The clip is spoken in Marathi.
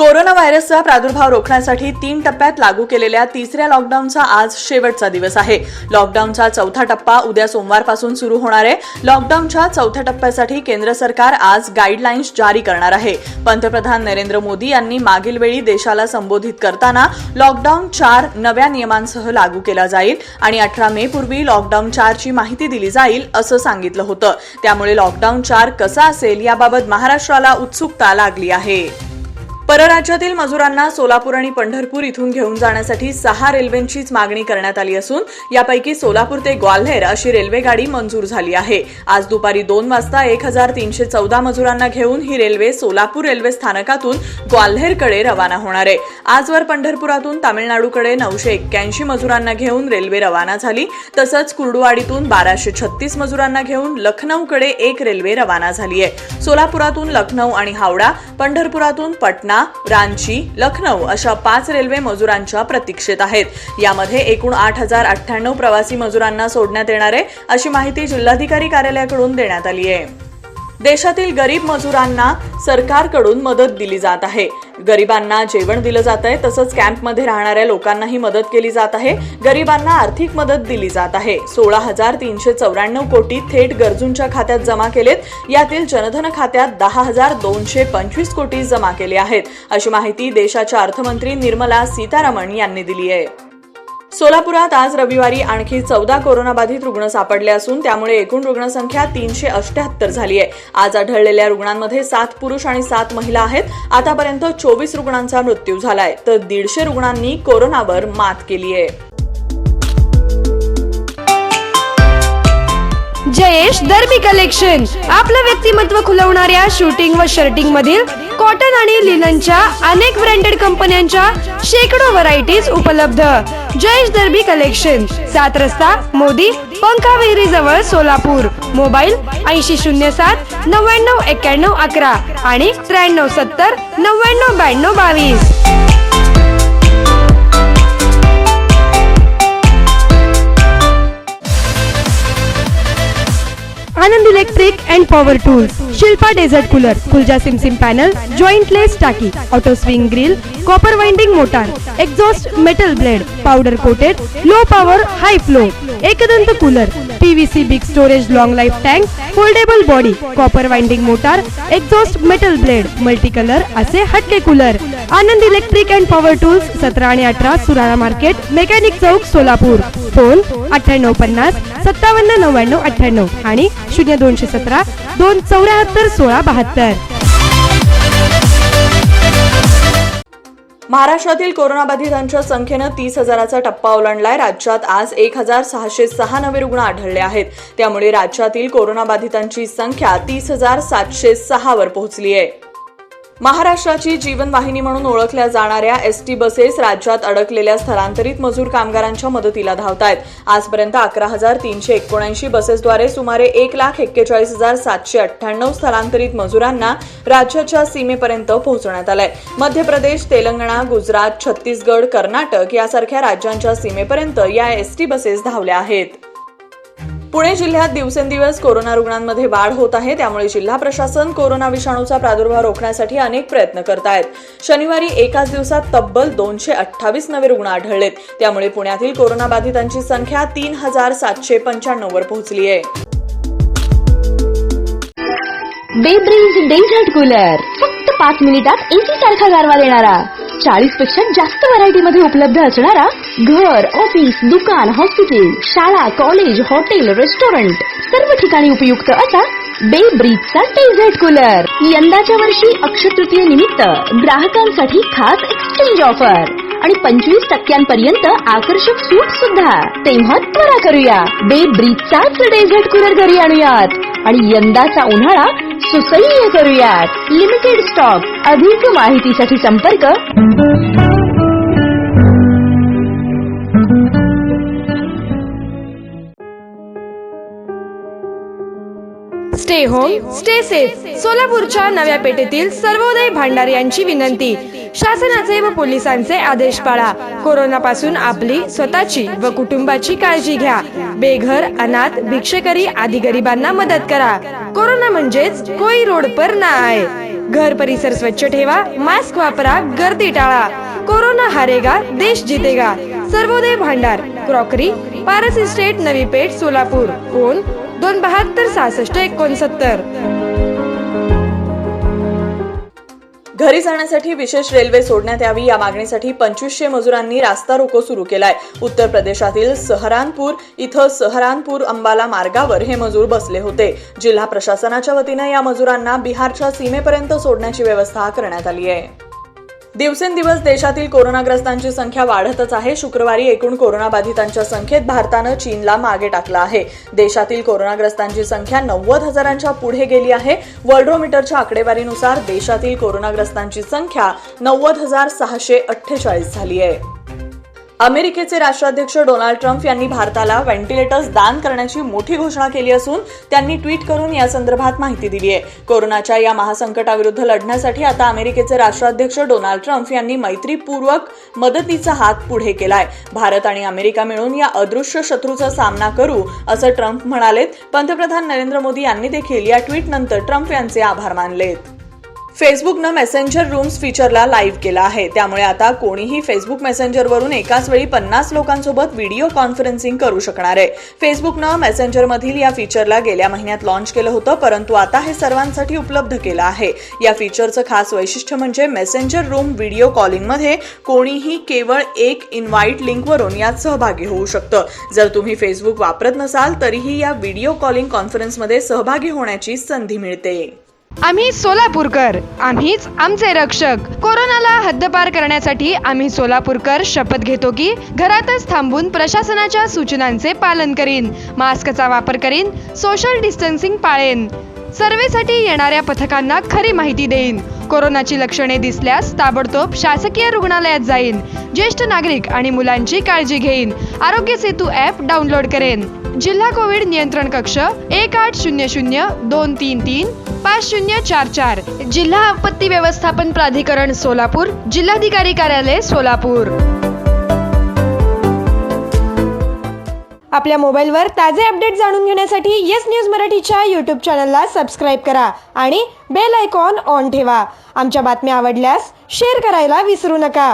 कोरोना व्हायरसचा प्रादुर्भाव रोखण्यासाठी तीन टप्प्यात लागू केलेल्या तिसऱ्या लॉकडाऊनचा आज शेवटचा दिवस आहे. लॉकडाऊनचा चौथा टप्पा उद्या सोमवारपासून सुरू होणार आहे. लॉकडाऊनच्या चौथ्या टप्प्यासाठी केंद्र सरकार आज गाईडलाईन्स जारी करणार आहे. पंतप्रधान नरेंद्र मोदी यांनी मागील वेळी देशाला संबोधित करताना लॉकडाऊन चार नव्या नियमांसह लागू केला जाईल आणि अठरा मे पूर्वी लॉकडाऊन चारची माहिती दिली जाईल असं सांगितलं होतं. त्यामुळे लॉकडाऊन चार कसा असेल याबाबत महाराष्ट्राला उत्सुकता लागली आहे. परराज्यातील मजुरांना सोलापूर आणि पंढरपूर इथून घेऊन जाण्यासाठी सहा रेल्वेंचीच मागणी करण्यात आली असून यापैकी सोलापूर ते ग्वाल्हेर अशी रेल्वेगाडी मंजूर झाली आहे. आज दुपारी दोन वाजता एक हजार तीनशे चौदा मजुरांना घेऊन ही रेल्वे सोलापूर रेल्वे स्थानकातून ग्वाल्हेरकडे रवाना होणार आहे. आजवर पंढरपुरातून तामिळनाडूकडे नऊशे एक्क्याऐंशी मजुरांना घेऊन रेल्वे रवाना झाली. तसंच कुर्डुवाडीतून बाराशे छत्तीस मजुरांना घेऊन लखनौकडे एक रेल्वे रवाना झाली आहे. सोलापुरातून लखनौ आणि हावडा पंढरपुरातून पटना रांची लखनौ अशा पाच रेल्वे मजुरांच्या प्रतीक्षेत आहेत. यामध्ये एकूण आठ हजार अठ्ठ्याण्णव प्रवासी मजुरांना सोडण्यात येणार आहे अशी माहिती जिल्हाधिकारी कार्यालयाकडून देण्यात आली आहे. देशातील गरीब मजुरांना सरकारकडून मदत दिली जात आहे. गरिबांना जेवण दिलं जात आहे तसंच कॅम्पमध्ये राहणाऱ्या लोकांनाही मदत केली जात आहे. गरिबांना आर्थिक मदत दिली जात आहे. सोळा हजार तीनशे चौऱ्याण्णव कोटी थेट गरजूंच्या खात्यात जमा केलेत. यातील जनधन खात्यात दहा हजार दोनशे पंचवीस कोटी जमा केले आहेत. अशी माहिती देशाच्या अर्थमंत्री निर्मला सीतारामन यांनी दिली आहे. सोलापुरात आज रविवारी आणखी चौदा कोरोनाबाधित रुग्ण सापडले असून त्यामुळे एकूण रुग्णसंख्या तीनशे अष्ट्याहत्तर झाली आहे. आज आढळलेल्या रुग्णांमध्ये सात पुरुष आणि सात महिला आहेत. आतापर्यंत चोवीस रुग्णांचा मृत्यू झालाय. तर दीडशे रुग्णांनी कोरोनावर मात केली आहे. जयेश दर्बी कलेक्शन आपलं व्यक्तिमत्व खुलवणाऱ्या शूटिंग व शर्टिंग मधील कॉटन आणि लिननच्या अनेक ब्रँडेड कंपन्यांच्या शेकडो व्हरायटीज उपलब्ध. जयेश दर्बी कलेक्शन सात रस्ता मोदी पंखा विहिरी जवळ सोलापूर. मोबाईल ऐंशी शून्य सात नव्याण्णव एक्क्याण्णव अकरा आणि त्र्याण्णव सत्तर नव्याण्णव ब्याण्णव बावीस. Power tools Shilpa desert cooler कुलजा सिमसिम पॅनल जॉईंट लेस टाकी auto swing grill copper winding motor exhaust metal blade powder coated low power high flow Ekdant cooler PVC big storage long life tank foldable body copper winding motor exhaust metal blade multi colour असे हटके cooler Anand electric and power tools सतरा आणि अठरा सुराणा मार्केट मेकॅनिक चौक सोलापूर. फोन अठ्ठ्याण्णव पन्नास सत्तावन्न नव्याण्णव अठ्ठ्याण्णव आणि शून्य दोनशे सतरा दोन चौऱ्याहत्तर सोळा बहात्तर. महाराष्ट्रातील कोरोनाबाधितांच्या संख्येनं तीस हजाराचा टप्पा ओलांडलाय. राज्यात आज एक हजार सहाशे सहा नवे रुग्ण आढळले आहेत. त्यामुळे राज्यातील कोरोनाबाधितांची संख्या तीस हजार सातशे सहावर पोहोचली आहे महाराष्ट्राची जीवनवाहिनी म्हणून ओळखल्या जाणाऱ्या एस टी बसेस राज्यात अडकलेल्या स्थलांतरित मजूर कामगारांच्या मदतीला धावत आहेत आजपर्यंत अकरा हजार तीनशे एकोणऐंशी बसेसद्वारे सुमारे एक लाख एक्केचाळीस हजार सातशे अठ्ठ्याण्णव स्थलांतरित मजुरांना राज्याच्या सीमेपर्यंत पोहोचवण्यात आलंय. मध्य प्रदेश तेलंगणा गुजरात छत्तीसगड कर्नाटक यासारख्या राज्यांच्या सीमेपर्यंत या एस टी बसेस धावल्या आहेत. पुणे जिल्ह्यात दिवसेंदिवस कोरोना रुग्णांमध्ये वाढ होत आहे. त्यामुळे जिल्हा प्रशासन कोरोना विषाणूचा प्रादुर्भाव रोखण्यासाठी अनेक प्रयत्न करत आहेत शनिवारी एकाच दिवसात तब्बल दोनशे अठ्ठावीस नवे रुग्ण आढळलेत. त्यामुळे पुण्यातील कोरोनाबाधितांची संख्या तीन हजार सातशे पंच्याण्णव वर पोहोचली आहे. बेब्रिज डेझर्ट कूलर. फक्त पाच मिनिटात एसी सारखा गारवा देणारा. चाळीसपेक्षा जास्त व्हरायटी मध्ये उपलब्ध असणारा घर ऑफिस दुकान हॉस्पिटल शाळा कॉलेज हॉटेल रेस्टॉरंट सर्व ठिकाणी उपयुक्त असा बे ब्रिजचा डेझर्ट कूलर यंदाच्या वर्षी अक्षय तृतीये निमित्त ग्राहकांसाठी खास एक्सचेंज ऑफर आणि पंचवीस टक्क्यांपर्यंत आकर्षक सूट सुद्धा. तेव्हा त्वरा करूया. बे ब्रिजचाच डेझर्ट कूलर घरी आणूयात. आणि यंदाचा उन्हाळा सुसह्य करूयात. लिमिटेड स्टॉक अधिक माहितीसाठी संपर्क. स्टे होम स्टे सेफ सोलापूरच्या नव्या पेठेतील सर्वोदय भांडार यांची विनंती. शासनाचे व पोलिसांचे आदेश पाळा. कोरोना पासून आपली स्वतःची व कुटुंबाची काळजी घ्या. बेघर अनाथ भिक्षेकरी आदी गरिबांना मदत करा. कोरोना म्हणजेच कोई रोड पर ना आहे घर परिसर स्वच्छ ठेवा मास्क वापरा गर्दी टाळा. कोरोना हारेगा देश जितेगा. सर्वोदय भांडार crockery Paras estate Navi Peth Solapur. Phone दोन बहात्तर सहासष्ट एकोणसत्तर. घरी जाण्यासाठी विशेष रेल्वे सोडण्यात यावी. या मागणीसाठी पंचवीसशे मजुरांनी रास्ता रोको सुरू केलाय. उत्तर प्रदेशातील सहरानपूर इथं सहरानपूर अंबाला मार्गावर हे मजूर बसले होते. जिल्हा प्रशासनाच्या वतीनं या मजुरांना बिहारच्या सीमेपर्यंत सोडण्याची व्यवस्था करण्यात आली आहे. दिवसेंदिवस देशातील कोरोनाग्रस्तांची संख्या वाढतच आहे. शुक्रवारी एकूण कोरोनाबाधितांच्या संख्येत भारतानं चीनला मागे टाकलं आहे. देशातील कोरोनाग्रस्तांची संख्या नव्वद हजारांच्या पुढे गेली आहे. वर्ल्डोमीटरच्या आकडेवारीनुसार देशातील कोरोनाग्रस्तांची संख्या नव्वद हजार सहाशे अठ्ठेचाळीस झाली आहे. अमेरिकेचे राष्ट्राध्यक्ष डोनाल्ड ट्रम्प यांनी भारताला व्हेंटिलेटर्स दान करण्याची मोठी घोषणा केली असून त्यांनी ट्विट करून या संदर्भात माहिती दिली आहे. कोरोनाच्या या महासंकटाविरुद्ध लढण्यासाठी आता अमेरिकेचे राष्ट्राध्यक्ष डोनाल्ड ट्रम्प यांनी मैत्रीपूर्वक मदतीचा हात पुढे केलाय. भारत आणि अमेरिका मिळून या अदृश्य शत्रूचा सामना करू असं ट्रम्प म्हणालेत. पंतप्रधान नरेंद्र मोदी यांनी देखील या ट्विटनंतर ट्रम्प यांचे आभार मानलेत. फेसबुकनं मेसेंजर रूम्स फीचरला लाईव्ह केला आहे. त्यामुळे आता कोणीही फेसबुक मेसेंजरवरून एकाच वेळी पन्नास लोकांसोबत व्हिडिओ कॉन्फरन्सिंग करू शकणार आहे. फेसबुकनं मेसेंजरमधील या फीचरला गेल्या महिन्यात लॉन्च केलं होतं परंतु आता हे सर्वांसाठी उपलब्ध केलं आहे. या फीचरचं खास वैशिष्ट्य म्हणजे मेसेंजर रूम व्हिडिओ कॉलिंगमध्ये कोणीही केवळ एक इन्व्हाइट लिंकवरून यात सहभागी होऊ शकतं. जर तुम्ही फेसबुक वापरत नसाल तरीही या व्हिडिओ कॉलिंग कॉन्फरन्समध्ये सहभागी होण्याची संधी मिळते. आम्ही सोलापूरकर आम्हीच आमचे रक्षक. कोरोनाला हद्दपार करण्यासाठी आम्ही सोलापूरकर शपथ घेतो की घरातच थांबून प्रशासनाच्या सूचनांचे पालन करीन मास्कचा वापर करीन सोशल डिस्टन्सिंग पाळेन. सर्वेसाठी येणाऱ्या पथकांना खरी माहिती देईन. कोरोनाची लक्षणे दिसल्यास ताबडतोब शासकीय रुग्णालयात जाईन. ज्येष्ठ नागरिक आणि मुलांची काळजी घेईन. आरोग्य सेतू ॲप डाउनलोड करेन. जिल्हा कोविड नियंत्रण कक्ष एक आठ शून्य शून्य दोन तीन तीन पाच शून्य चार चार. जिल्हा आपत्ती व्यवस्थापन प्राधिकरण सोलापूर जिल्हाधिकारी कार्यालय सोलापूर. आपल्या मोबाईलवर ताजे अपडेट जाणून घेण्यासाठी येस न्यूज मराठीच्या यूट्यूब चॅनलला सबस्क्राईब करा आणि बेल आयकॉन ऑन ठेवा. आमच्या बातम्या आवडल्यास शेअर करायला विसरू नका.